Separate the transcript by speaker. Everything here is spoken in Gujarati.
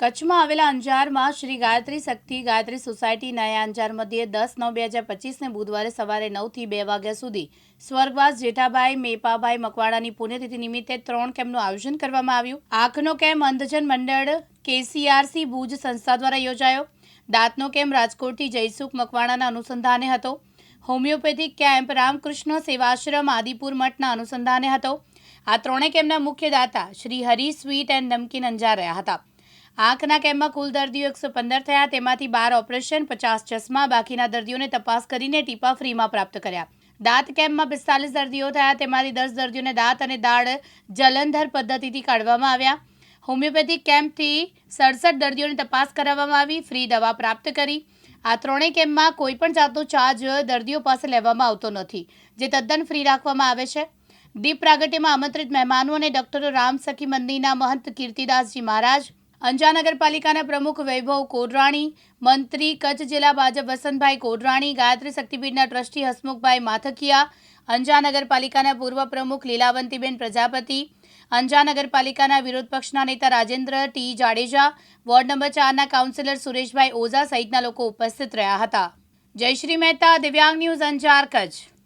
Speaker 1: કચ્છમાં આવેલા અંજારમાં શ્રી ગાયત્રી શક્તિ ગાયત્રી સોસાયટી નયા અંજાર મધ્યે દસ નવ બે હજાર પચીસને બુધવારે સવારે નવથી બે વાગ્યા સુધી સ્વર્ગવાસ જેઠાભાઈ મેપાભાઈ મકવાડાની પુણ્યતિથિ નિમિત્તે ત્રણ કેમ્પનું આયોજન કરવામાં આવ્યું. આંખનો કેમ્પ અંધજન મંડળ કેસીઆરસી ભુજ સંસ્થા દ્વારા યોજાયો. દાંતનો કેમ્પ રાજકોટથી જયસુખ મકવાણાના અનુસંધાને હતો. હોમિયોપેથિક કેમ્પ રામકૃષ્ણ સેવાશ્રમ આદિપુર મઠના અનુસંધાને હતો. આ ત્રણેય કેમ્પના મુખ્ય દાતા શ્રી હરી સ્વીટ એન્ડ નમકીન અંજાર રહ્યા હતા. આંખના કેમ્પમાં કુલ દર્દીઓ એકસો પંદર થયા, તેમાંથી બાર ઓપરેશન, પચાસ ચશ્મા, બાકીના દર્દીઓને તપાસ કરીને ટીપા ફ્રીમાં પ્રાપ્ત કર્યા. દાંત કેમ્પમાં પિસ્તાલીસ દર્દીઓ થયા, તેમાંથી દસ દર્દીઓને દાંત અને દાળ જલંધર પદ્ધતિથી કાઢવામાં આવ્યા. હોમિયોપેથિક કેમ્પથી સડસઠ દર્દીઓની તપાસ કરાવવામાં આવી, ફ્રી દવા પ્રાપ્ત કરી. આ ત્રણેય કેમ્પમાં કોઈપણ જાતનો ચાર્જ દર્દીઓ પાસે લેવામાં આવતો નથી, જે તદ્દન ફ્રી રાખવામાં આવે છે. દીપ પ્રાગટ્યમાં આમંત્રિત મહેમાનો અને ડોક્ટરો રામ સખી મંદિરના મહંત કીર્તિદાસજી મહારાજ અંજાર નગરપાલિકાના પ્રમુખ વૈભવ કોડરાણી, મંત્રી કચ્છ જિલ્લા ભાજપ વસંતભાઈ કોડરાણી, ગાયત્રી શક્તિપીઠના ટ્રસ્ટી હસમુખભાઈ માથકિયા અંજા નગરપાલિકાના પૂર્વ પ્રમુખ લીલાવંતીબેન પ્રજાપતિ અંજા નગરપાલિકાના વિરોધ પક્ષના નેતા Rajendra T Jadeja, ward number ચારના કાઉન્સિલર સુરેશભાઈ ઓઝા સહિતના લોકો ઉપસ્થિત રહ્યા હતા. જયશ્રી મહેતા, દિવ્યાંગ ન્યૂઝ અંજાર, કચ્છ.